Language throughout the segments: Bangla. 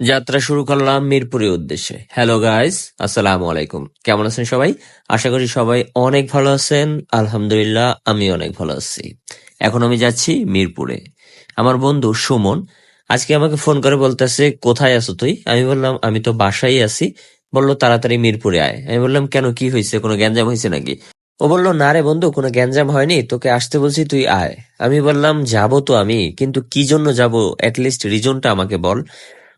যাত্রা শুরু করলাম মিরপুরের উদ্দেশ্যে। হ্যালো গাইস আসসালামু আলাইকুম। কেমন আছেন সবাই? আশা করি সবাই অনেক ভালো আছেন। আলহামদুলিল্লাহ আমি অনেক ভালো আছি। এখন আমি যাচ্ছি মিরপুরে। আমার বন্ধু সুমন আজকে আমাকে ফোন করে বলতেছে, কোথায় আছো তুই? আমি বললাম, আমি তো বাসায় আছি। বলল, তাড়াতাড়ি মিরপুরে আয়। আমি বললাম, কেন, কি হয়েছে? কোনো গ্যাঞ্জাম হয়েছে নাকি? ও বলল, না রে বন্ধু, কোনো গ্যাঞ্জাম হয়নি। তোকে আসতে বলছি, তুই আয়। আমি বললাম, যাব তো আমি, কিন্তু কি জন্য যাব? লিস্ট রিজনটা আমাকে বল।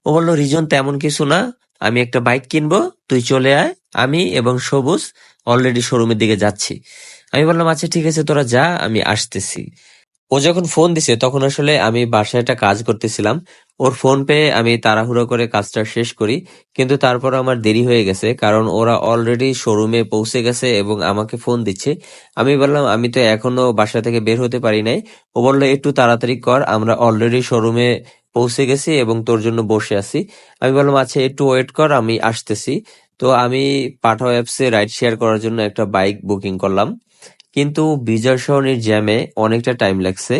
ও বলল, রিজন তেমন কিছু না। আমি একটা বাইক কিনবো, তুই চলে আয়। আমি এবং সবুজ অলরেডি শোরুমের দিকে যাচ্ছি। আমি বললাম আচ্ছা ঠিক আছে, তোরা যা, আমি আসতেছি। ও যখন ফোন দিছে, তখন আসলে আমি বাসায় একটা কাজ করতেছিলাম। ওর ফোন পেয়ে আমি তাড়াহুড়ো করে কাজটা শেষ করি, কিন্তু তারপর আমার দেরি হয়ে গেছে, কারণ ওরা অলরেডি শোরুমে পৌঁছে গেছে এবং আমাকে ফোন দিচ্ছে। আমি বললাম, আমি তো এখনও বাসা থেকে বের হতে পারি নাই। ও বলল, একটু তাড়াতাড়ি কর, আমরা অলরেডি শোরুমে পৌঁছে গেছি এবং তোর জন্য বসে আছি। আমি বললাম আচ্ছা একটু ওয়েট কর, আমি আসতেছি। তো আমি পাঠাও অ্যাপসে রাইড শেয়ার করার জন্য একটা বাইক বুকিং করলাম। কিন্তু বিজয় সরণির জ্যামে অনেকটা টাইম লাগছে।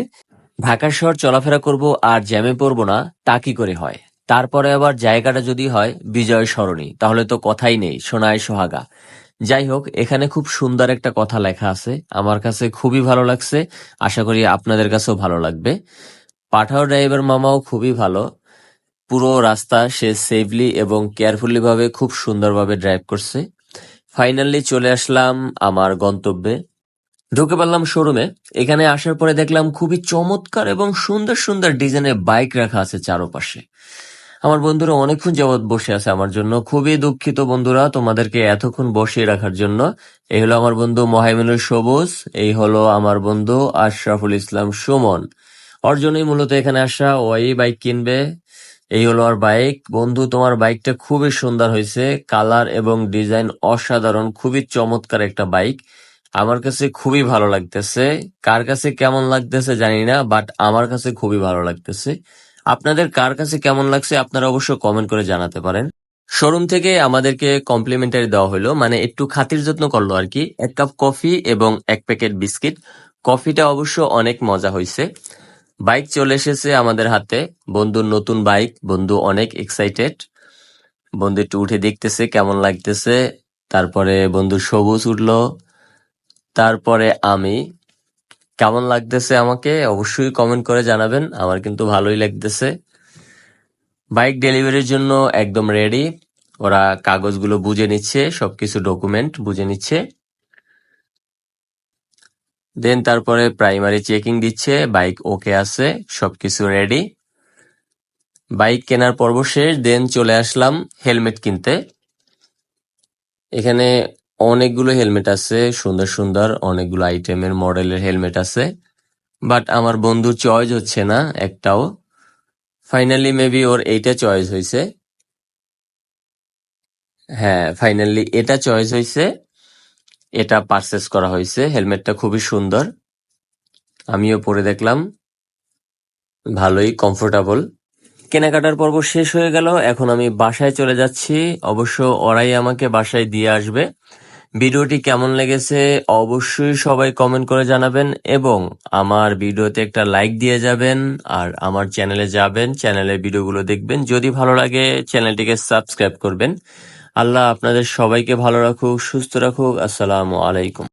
ঢাকা শহর চলাফেরা করব আর জ্যামে পড়ব না, তা কি করে হয়? তারপরে আবার জায়গাটা যদি হয় বিজয় সরণি, তাহলে তো কথাই নেই সোনায় সোহাগা। যাই হোক, এখানে খুব সুন্দর একটা কথা লেখা আছে। আমার কাছে খুবই ভালো লাগছে। আশা করি আপনাদের কাছেও ভালো লাগবে। পাঠাও ড্রাইভার মামাও খুবই ভালো। পুরো রাস্তা সে সেফলি এবং কেয়ারফুলি ভাবে খুব সুন্দরভাবে ড্রাইভ করছে। ফাইনালি চলে আসলাম আমার গন্তব্যে। ঢুকে পারলাম শোরুমে এখানে আসার পরে দেখলাম খুবই চমৎকার এবং সুন্দর সুন্দর ডিজাইনের বাইক রাখা আছে চারপাশে। আমার বন্ধুরা অনেকক্ষণ যাবৎ বসে আছে আমার জন্য। খুবই দুঃখিত বন্ধুরা তোমাদেরকে এতক্ষণ বসিয়ে রাখার জন্য। এই হলো আমার বন্ধু মহাইমিনুল সবুজ। এই হলো আমার বন্ধু আশরাফুল ইসলাম সুমন। ওর জন্যই মূলত এখানে আসা। ওই বাইক কিনবে। এই হলো আর বাইক বন্ধু, তোমার বাইকটা খুবই সুন্দর হয়েছে। কালার এবং ডিজাইন অসাধারণ, খুবই চমৎকার একটা বাইক আমার কাছে খুবই ভালো লাগতেছে। কার কাছে কেমন লাগতেছে জানি না বাট আমার কাছে খুবই ভালো লাগতেছে। আপনাদের কার কাছে কেমন লাগছে আপনারা অবশ্য কমেন্ট করে জানাতে পারেন। শোরুম থেকে আমাদেরকে কমপ্লিমেন্টারি দেওয়া হলো মানে একটু খাতির যত্ন করল আর কি। এক কাপ কফি এবং এক প্যাকেট বিস্কিট কফিটা অবশ্য অনেক মজা হয়েছে। বাইক চলে এসেছে আমাদের হাতে। বন্ধুর নতুন বাইক। বন্ধু অনেক এক্সাইটেড বন্ধু একটু উঠে দেখতেছে কেমন লাগতেছে। তারপরে বন্ধু সবুজ উঠল। তারপরে আমি, কেমন লাগতেছে আমাকে অবশ্যই কমেন্ট করে জানাবেন। আমার কিন্তু ভালোই লাগতেছে। বাইক ডেলিভারির জন্য একদম রেডি ওরা কাগজগুলো বুঝে নিচ্ছে, সবকিছু ডকুমেন্ট বুঝে নিচ্ছে। দেন তারপরে প্রাইমারি চেকিং দিচ্ছে বাইক ওকে আছে, সবকিছু রেডি বাইক কেনার পর্ব শেষ দেন চলে আসলাম হেলমেট কিনতে। এখানে অনেকগুলো হেলমেট আছে, সুন্দর সুন্দর, অনেকগুলো আইটেমের মডেলের হেলমেট আছে। বাট আমার বন্ধুর চয়েস হচ্ছে না, একটাও। ফাইনালি মেবি ওর এইটা চয়েস হয়েছে। হ্যাঁ ফাইনালি এটা চয়েস হয়েছে। এটা পারচেস করা হয়েছে। হেলমেটটা খুবই সুন্দর। আমিও পরে দেখলাম। ভালোই কমফোর্টেবল কেনাকাটার পর্ব শেষ হয়ে গেল। এখন আমি বাসায় চলে যাচ্ছি। অবশ্য ওরাই আমাকে বাসায় দিয়ে আসবে। ভিডিওটি কেমন লেগেছে অবশ্যই সবাই কমেন্ট করে জানাবেন এবং আমার ভিডিওতে একটা লাইক দিয়ে যাবেন আর আমার চ্যানেলে যাবেন। চ্যানেলের ভিডিওগুলো দেখবেন। যদি ভালো লাগে চ্যানেলটিকে সাবস্ক্রাইব করবেন। আল্লাহ আপনাদের সবাইকে ভালো রাখুক সুস্থ রাখুক। আসসালামু আলাইকুম।